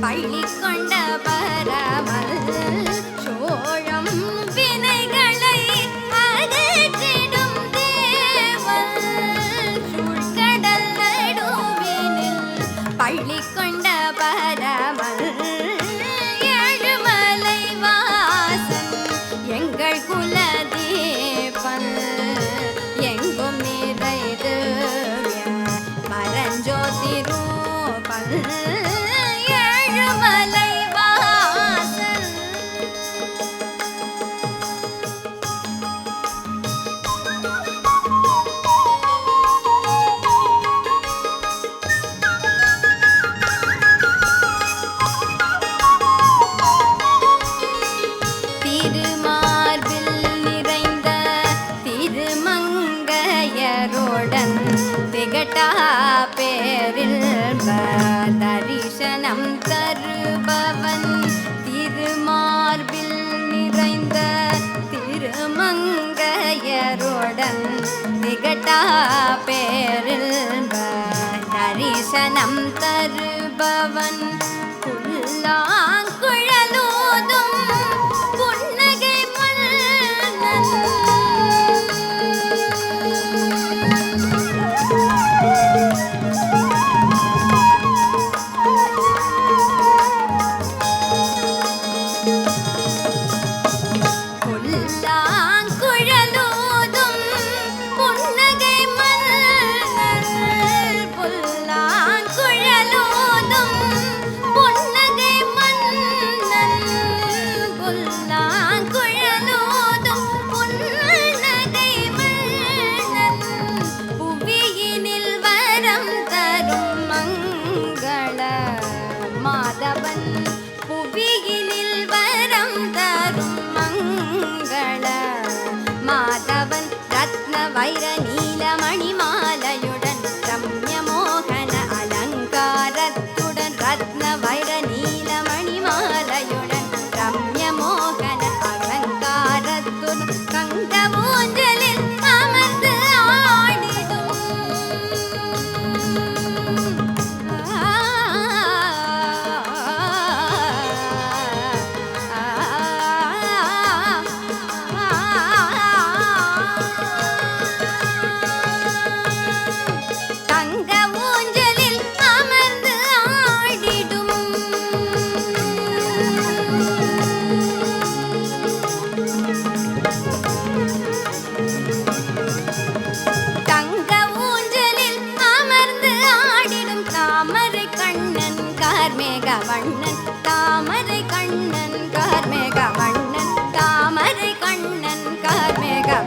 பள்ளிக்கொண்ட பரமல் சோழம் வினைகளை அகற்றிடும் தேவல் சுழ்கடல் நடுவினில் பள்ளிக்கொண்ட பரமல் கண்ணல் தந்தா பேரில் தரிசனம் தருபவன் புல்லா வைர நீலமணிமா